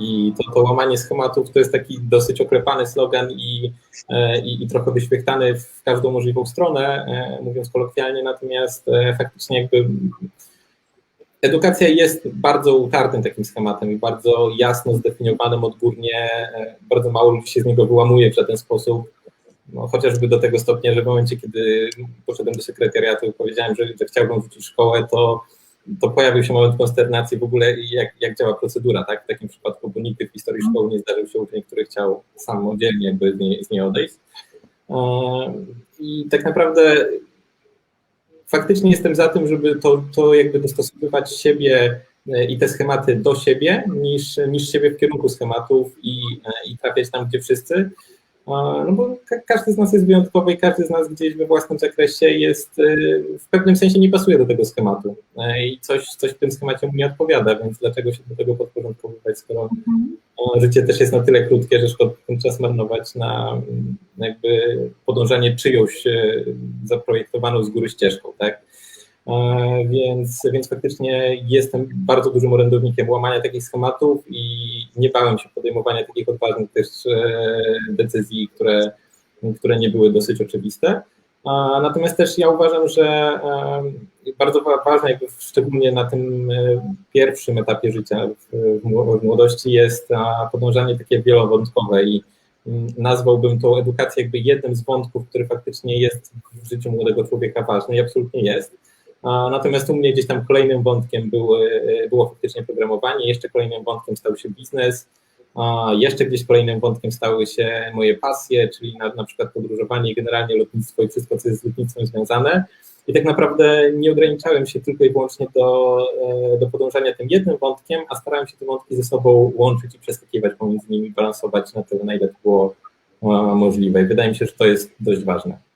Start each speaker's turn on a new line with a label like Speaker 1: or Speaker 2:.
Speaker 1: I to, to łamanie schematów to jest taki dosyć oklepany slogan i, e, i, i trochę wyświechtany w każdą możliwą stronę, e, mówiąc kolokwialnie, natomiast e, faktycznie jakby edukacja jest bardzo utartym takim schematem i bardzo jasno zdefiniowanym odgórnie. Bardzo mało ludzi się z niego wyłamuje w żaden sposób. No, chociażby do tego stopnia, że w momencie, kiedy poszedłem do sekretariatu i powiedziałem, że, że chciałbym wrócić szkołę, to to pojawił się moment konsternacji w ogóle, jak, jak działa procedura, tak? W takim przypadku, bo nigdy w historii szkoły nie zdarzył się uczeń, który chciał samodzielnie jakby z niej, z niej odejść. I tak naprawdę faktycznie jestem za tym, żeby to, to jakby dostosowywać siebie e, i te schematy do siebie, niż, niż siebie w kierunku schematów i, e, i trafiać tam, gdzie wszyscy. No bo każdy z nas jest wyjątkowy i każdy z nas gdzieś we własnym zakresie jest, y, w pewnym sensie nie pasuje do tego schematu e, i coś, coś w tym schemacie mu nie odpowiada, więc dlaczego się do tego podporządkowywać, skoro mhm. życie też jest na tyle krótkie, że szkoda ten czas marnować na jakby podążanie czyjąś e, zaprojektowaną z góry ścieżką, tak? E, więc, więc faktycznie jestem bardzo dużym orędownikiem łamania takich schematów i nie bałem się podejmowania takich odważnych też e, decyzji, które, które nie były dosyć oczywiste. Natomiast też ja uważam, że e, bardzo ważne, jakby szczególnie na tym pierwszym etapie życia w młodości jest podążanie takie wielowątkowe i mm, nazwałbym tą edukację jakby jednym z wątków, który faktycznie jest w życiu młodego człowieka ważny i absolutnie jest. Natomiast u mnie gdzieś tam kolejnym wątkiem były, było faktycznie programowanie, jeszcze kolejnym wątkiem stał się biznes, jeszcze gdzieś kolejnym wątkiem stały się moje pasje, czyli na, na przykład podróżowanie, generalnie lotnictwo i wszystko, co jest z lotnictwem związane. I tak naprawdę nie ograniczałem się tylko i wyłącznie do, e, do podążania tym jednym wątkiem, a starałem się te wątki ze sobą łączyć i przeskakiwać pomiędzy nimi, balansować na tyle, na ile to było możliwe. I wydaje mi się, że to jest dość ważne.